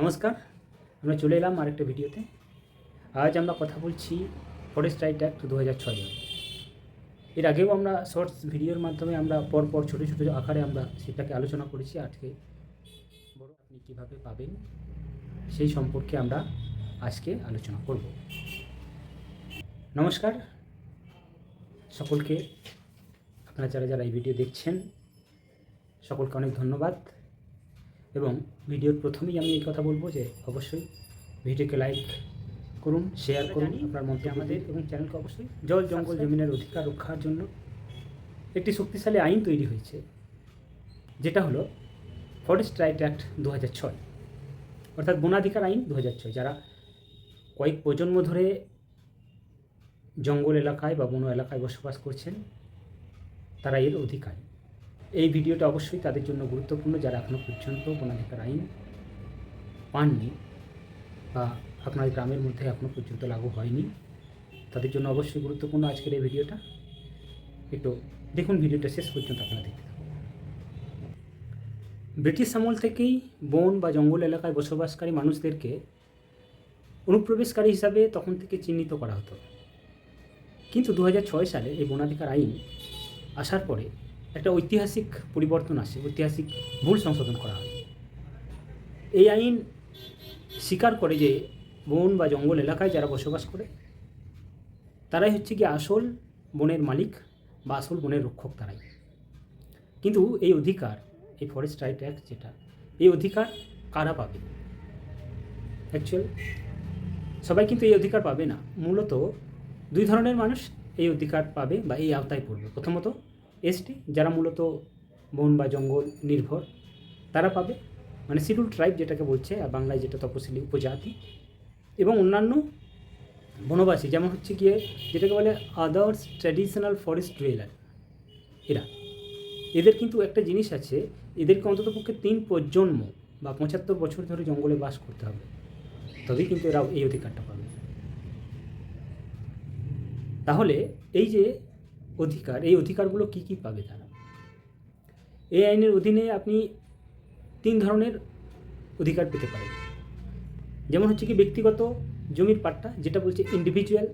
নমস্কার, আমরা চলে এলাম আরেকটা ভিডিওতে। আজ আমরা কথা বলছি ফরেস্ট রাইট অ্যাক্ট দু হাজার ছয় এর আগেও আমরা শর্টস ভিডিওর মাধ্যমে আমরা পর পর ছোটো ছোটো আকারে আমরা সেটাকে আলোচনা করেছি। আজকে বড় আপনি কীভাবে পাবেন সেই সম্পর্কে আমরা আজকে আলোচনা করব। নমস্কার, সকলকে আপনারা যারা যারা এই ভিডিও দেখছেন, সকলকে অনেক ধন্যবাদ। এবং ভিডিওর প্রথমেই আমি এই কথা বলব যে অবশ্যই ভিডিওকে লাইক করুন শেয়ার করুন আপনার মধ্যে আমাদের এবং চ্যানেলকে অবশ্যই জল জঙ্গল জমিনের অধিকার রক্ষার জন্য একটি শক্তিশালী আইন তৈরি হয়েছে যেটা হলো ফরেস্ট রাইট অ্যাক্ট দু হাজার ছয় অর্থাৎ বনাধিকার আইন দু হাজার ছয় যারা কয়েক প্রজন্ম ধরে জঙ্গল এলাকায় বা বন এলাকায় বসবাস করছেন তারা এর অধিকারী। এই ভিডিওটা অবশ্যই তাদের জন্য গুরুত্বপূর্ণ যারা এখনও পর্যন্ত বনাধিকার আইন পাননি বা আপনার গ্রামের মধ্যে এখনও পর্যন্ত লাগু হয়নি, তাদের জন্য অবশ্যই গুরুত্বপূর্ণ আজকের এই ভিডিওটা একটু দেখুন ভিডিওটা শেষ পর্যন্ত আপনারা দেখতে। ব্রিটিশ আমল থেকেই বন বা জঙ্গল এলাকায় বসবাসকারী মানুষদেরকে অনুপ্রবেশকারী হিসাবে তখন থেকে চিহ্নিত করা হতো কিন্তু দু হাজার ছয় সালে এই বনাধিকার আইন আসার পরে একটা ঐতিহাসিক পরিবর্তন আসে, ঐতিহাসিক ভুল সংশোধন করা হয়। এই আইন স্বীকার করে যে বন বা জঙ্গল এলাকায় যারা বসবাস করে, তারাই হচ্ছে কি আসল বনের মালিক বা আসল বনের রক্ষক তারাই। কিন্তু এই অধিকার, এই ফরেস্ট রাইট অ্যাক্ট যেটা, এই অধিকার কারা পাবে? অ্যাকচুয়াল সবাই কিন্তু এই অধিকার পাবে না। মূলত দুই ধরনের মানুষ এই অধিকার পাবে বা এই আওতায় পড়বে। প্রথমত এসটি, যারা মূলত বন বা জঙ্গল নির্ভর, তারা পাবে। মানে শিডিউল ট্রাইব যেটাকে বলছে, আর বাংলায় যেটা তপশিলি উপজাতি এবং অন্যান্য বনবাসী, যেমন হচ্ছে গিয়ে যেটাকে বলে আদার্স ট্র্যাডিশনাল ফরেস্ট ডুয়েলার। এরা, এদের কিন্তু একটা জিনিস আছে, এদেরকে অন্ততপক্ষে তিন প্রজন্ম বা পঁচাত্তর বছর ধরে জঙ্গলে বাস করতে হবে। তবেই কিন্তু এরা এই অধিকারটা পাবে। তাহলে এই যে অধিকার, এই অধিকারগুলো কি কি পাবে তারা? এই আইনের অধীনে আপনি তিন ধরনের অধিকার পেতে পারেন। যেমন হচ্ছে কি ব্যক্তিগত জমির পাট্টা, যেটা বলছে ইন্ডিভিজুয়াল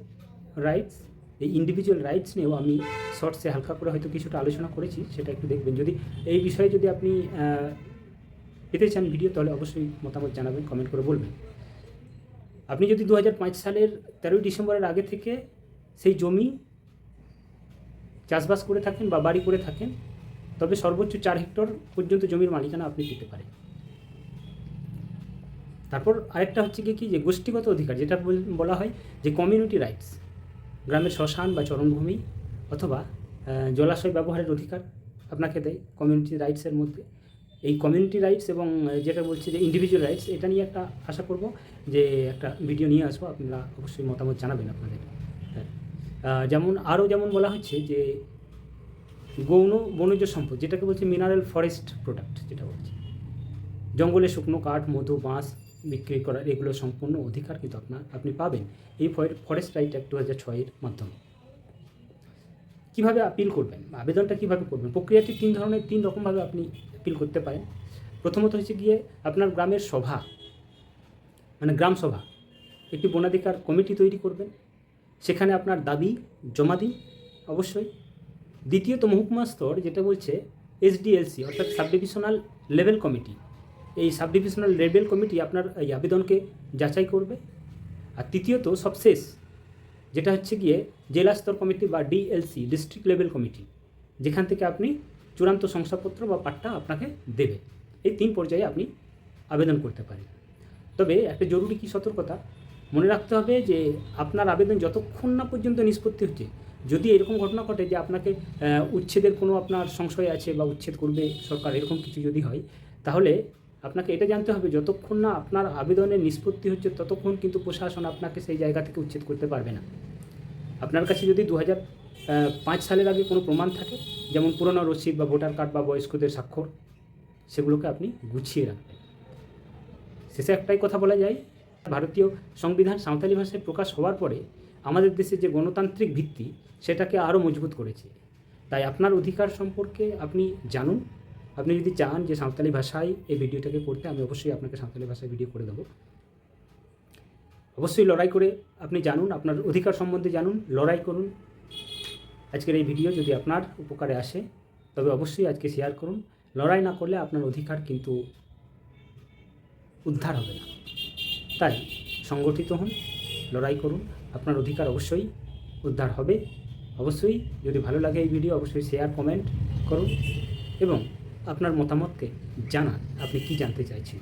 রাইটস এই ইন্ডিভিজুয়াল রাইটস নিয়েও আমি শর্টসে হালকা করে হয়তো কিছুটা আলোচনা করেছি, সেটা একটু দেখবেন। যদি এই বিষয়ে যদি আপনি পেতে চান ভিডিও তাহলে অবশ্যই মতামত জানাবেন কমেন্ট করে বলবেন। আপনি যদি দু হাজার পাঁচ সালের তেরোই ডিসেম্বরের আগে থেকে সেই জমি চাষবাস করে থাকেন বা বাড়ি করে থাকেন, তবে সর্বোচ্চ চার হেক্টর পর্যন্ত জমির মালিকানা আপনি পেতে পারেন। তারপর আরেকটা হচ্ছে কি, যে গোষ্ঠীগত অধিকার, যেটা বলা হয় যে কমিউনিটি রাইটস গ্রামের শ্মশান বা চরণভূমি অথবা জলাশয় ব্যবহারের অধিকার আপনাকে দেয় কমিউনিটি রাইটসের মধ্যে। এই কমিউনিটি রাইটস এবং যেটা বলছে যে ইন্ডিভিজুয়াল রাইটস এটা নিয়ে একটা আশা করব যে একটা ভিডিও নিয়ে আসব, আপনারা অবশ্যই মতামত জানাবেন আপনাদের। যেমন আরও যেমন বলা হচ্ছে যে গৌণ বনজ সম্পদ, যেটাকে বলছে মিনারেল ফরেস্ট প্রোডাক্ট যেটা বলছে। জঙ্গলে শুকনো কাঠ, মধু, বাঁশ বিক্রি করার এগুলো সম্পূর্ণ অধিকার কিন্তু আপনার, আপনি পাবেন এই ফরেস্ট রাইট অ্যাক্ট দু হাজার ছয়ের মাধ্যমে। কীভাবে আপিল করবেন? আবেদনটা কীভাবে করবেন? প্রক্রিয়াটি তিন ধরনের, তিন রকমভাবে আপনি আপিল করতে পারেন। প্রথমত হচ্ছে গিয়ে আপনার গ্রামের সভা মানে গ্রাম সভা, একটি বনাধিকার কমিটি তৈরি করবেন। সেখানে আপনার দাবি জমা দিন, অবশ্যই। দ্বিতীয়ত মহকুমা স্তর যেটা বলছে এসডিএলসি, অর্থাৎ সাবডিভিশনাল লেভেল কমিটি। এই সাবডিভিশনাল লেভেল কমিটি আপনার এই আবেদনকে যাচাই করবে। আর তৃতীয়ত সবশেষ যেটা হচ্ছে গিয়ে জেলা স্তর কমিটি বা ডিএলসি, ডিস্ট্রিক্ট লেভেল কমিটি, যেখান থেকে আপনি চূড়ান্ত শংসাপত্র বা পাট্টা আপনাকে দেবে। এই তিন পর্যায়ে আপনি আবেদন করতে পারেন। তবে একটা জরুরি কি সতর্কতা মনে রাখতে হবে যে আপনার আবেদন যতক্ষণ না পর্যন্ত নিষ্পত্তি হচ্ছে, যদি এরকম ঘটনা ঘটে যে আপনাকে উচ্ছেদের কোনো আপনার সংশয় আছে বা উচ্ছেদ করবে সরকার, এরকম কিছু যদি হয়, তাহলে আপনাকে এটা জানতে হবে, যতক্ষণ না আপনার আবেদনের নিষ্পত্তি হচ্ছে, ততক্ষণ কিন্তু প্রশাসন আপনাকে সেই জায়গা থেকে উচ্ছেদ করতে পারবে না। আপনার কাছে যদি দু পাঁচ সালের আগে কোনো প্রমাণ থাকে, যেমন পুরনো রসিদ বা ভোটার কার্ড বা বয়স্কদের স্বাক্ষর, সেগুলোকে আপনি গুছিয়ে রাখবেন। শেষে একটাই কথা বলা যায় ভারতীয় সংবিধান সাঁওতালি ভাষায় প্রকাশ হওয়ার পরে আমাদের দেশে যে গণতান্ত্রিক ভিত্তি, সেটাকে আরও মজবুত করেছে। তাই আপনার অধিকার সম্পর্কে আপনি জানুন। আপনি যদি চান যে সাঁওতালি ভাষায় এই ভিডিওটাকে করতে, আমি অবশ্যই আপনাকে সাঁওতালি ভাষায় ভিডিও করে দেবো। অবশ্যই লড়াই করে আপনি জানুন, আপনার অধিকার সম্বন্ধে জানুন, লড়াই করুন। আজকের এই ভিডিও যদি আপনার উপকারে আসে, তবে অবশ্যই আজকে শেয়ার করুন। লড়াই না করলে আপনার অধিকার কিন্তু উদ্ধার হবে না। তাই সংগঠিত হন, লড়াই করুন। আপনার অধিকার অবশ্যই উদ্ধার হবে। অবশ্যই যদি ভালো লাগে এই ভিডিও অবশ্যই শেয়ার কমেন্ট করুন এবং আপনার মতামতকে জানান, আপনি কি জানতে চাইছেন।